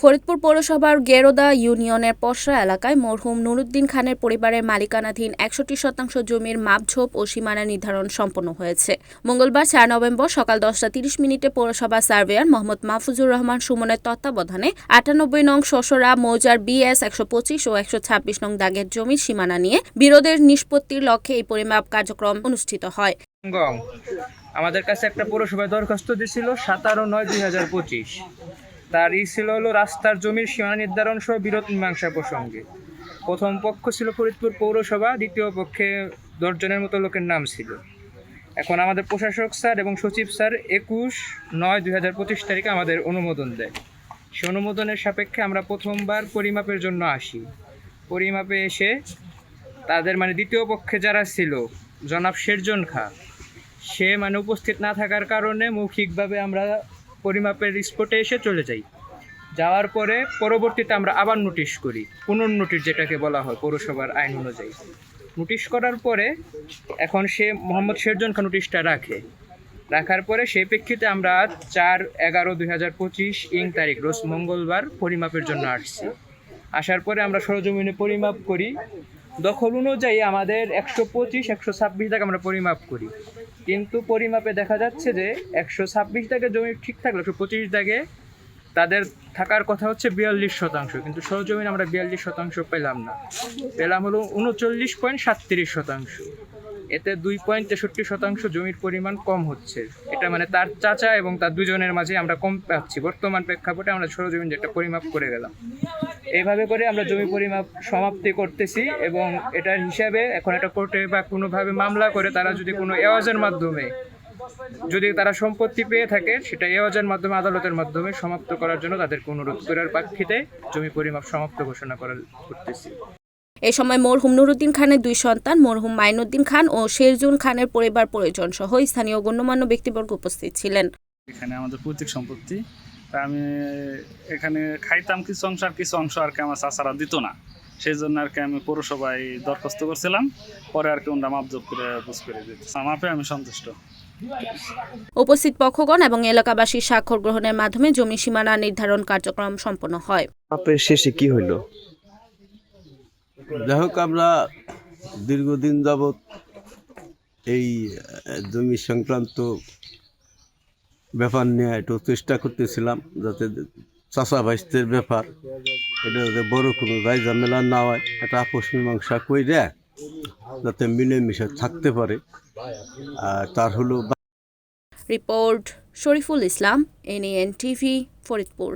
ফরিদপুর পৌরসভার গেরোদা ইউনিয়নের পশরা এলাকায় মরহুম নুরুদ্দিন খানের পরিবারের মালিকানাধীন একষট্টি শতাংশ জমির মাপঝোপ ও সীমানা নির্ধারণ সম্পন্ন হয়েছে। মঙ্গলবার চার নভেম্বর সকাল দশটা তিরিশ মিনিটে পৌরসভা সার্ভেয়ার মোহাম্মদ মাহফুজুর রহমান সুমনের তত্ত্বাবধানে আটানব্বই নং শশরা মৌজার বিএস, একশো পঁচিশ ও একশো ছাব্বিশ নং দাগের জমির সীমানা নিয়ে বিরোধের নিষ্পত্তির লক্ষ্যে এই পরিমাপ কার্যক্রম অনুষ্ঠিত হয়। আমাদের কাছে একটা পৌরসভায় দরখাস্ত দিছিল সাতারো নয় দুই হাজার পঁচিশ। তার ই ছিল হলো রাস্তার জমির সীমানা নির্ধারণ সহ বিরোধ মীমাংসা প্রসঙ্গে। প্রথম পক্ষ ছিল ফরিদপুর পৌরসভা, দ্বিতীয় পক্ষে দশজনের মতো লোকের নাম ছিল। এখন আমাদের প্রশাসক স্যার এবং সচিব স্যার একুশ নয় দুই হাজার পঁচিশ তারিখে আমাদের অনুমোদন দেয়। সে অনুমোদনের সাপেক্ষে আমরা প্রথমবার পরিমাপের জন্য আসি। পরিমাপে এসে তাদের মানে দ্বিতীয় পক্ষে যারা ছিল, জনাব শেরজন খা, সে মানে উপস্থিত না থাকার কারণে মৌখিকভাবে আমরা পরিমাপের স্পটে এসে চলে যাই। যাওয়ার পরে পরবর্তীতে আমরা আবার নোটিশ করি। পুনর্নোটিশ যেটাকে বলা হয় পৌরসভার আইন অনুযায়ী। নোটিশ করার পরে এখন সে মোহাম্মদ শেরজন খান নোটিশটা রাখে। রাখার পরে সেই প্রেক্ষিতে আমরা চার এগারো দুই হাজার পঁচিশ ইং তারিখ, রোজ মঙ্গলবার পরিমাপের জন্য আসছি। আসার পরে আমরা সরজমিনে পরিমাপ করি। দখল অনুযায়ী আমাদের একশো পঁচিশ, একশো ছাব্বিশ টাকা আমরা পরিমাপ করি। কিন্তু পরিমাপে দেখা যাচ্ছে যে একশো ছাব্বিশ টাকা জমি ঠিক থাকলে, একশো পঁচিশ দাগে তাদের থাকার কথা হচ্ছে বিয়াল্লিশ শতাংশ। কিন্তু সরজমিন আমরা বিয়াল্লিশ শতাংশ পেলাম না। পেলাম হলো উনচল্লিশ পয়েন্ট সাতত্রিশ শতাংশ। এতে দুই পয়েন্ট তেষট্টি শতাংশ জমির পরিমাণ কম হচ্ছে। এটা মানে তার চাচা এবং তার দুজনের মাঝে আমরা কম পাচ্ছি। বর্তমান প্রেক্ষাপটে আমরা সরজমিন যেটা পরিমাপ করে গেলাম। এইভাবে করে আমরা জমি পরিমাপ সমাপ্তি করতেছি এবং এটার হিসাবে এখন একটা কোর্টে বা কোনোভাবে মামলা করে তারা যদি কোনো এওয়াজের মাধ্যমে যদি তারা সম্পত্তি পেয়ে থাকে, সেটা এওয়াজের মাধ্যমে, আদালতের মাধ্যমে সমাপ্ত করার জন্য তাদেরকে অনুরোধ করার প্রেক্ষিতে জমি পরিমাপ সমাপ্ত ঘোষণা করার করতেছি। এ সময় মরহুম নুরুদ্দিন খানের দুই সন্তান মরহুম মাইনুদ্দিন খান ও শেরজুন খানের পরিবার পরিজন সহ স্থানীয় গণ্যমান্য ব্যক্তিবর্গ উপস্থিত ছিলেন। এখানে আমাদের পৈতৃক সম্পত্তি। তা আমি এখানে খাইতাম কিছু অংশ আর কিছু অংশ আর কি আমার চাচারা দিত না। সেই জন্য আর কি আমি পৌরসভায় দরখাস্ত করছিলাম। পরে আর কি ওনারা মাপজোপ করে বুঝ করে দিত মাপে আমি সন্তুষ্ট। উপস্থিত পক্ষগণ এবং এলাকাবাসীর স্বাক্ষর গ্রহণের মাধ্যমে জমি সীমানা নির্ধারণ কার্যক্রম সম্পন্ন হয়। মাপের শেষে কি হইল? যাই হোক আমরা দীর্ঘদিন যাবৎ এই জমি সংক্রান্ত ব্যাপার নিয়ে একটু চেষ্টা করতেছিলাম যাতে চাষা ভাইস্তের ব্যাপার, এটা যাতে বড় কোনো রায় ঝামেলা না হয়, একটা আপোষ মীমাংসা কইরে যাতে মিলেমিশে থাকতে পারে। আর তার হলো report Shariful Islam NN TV, Faridpur.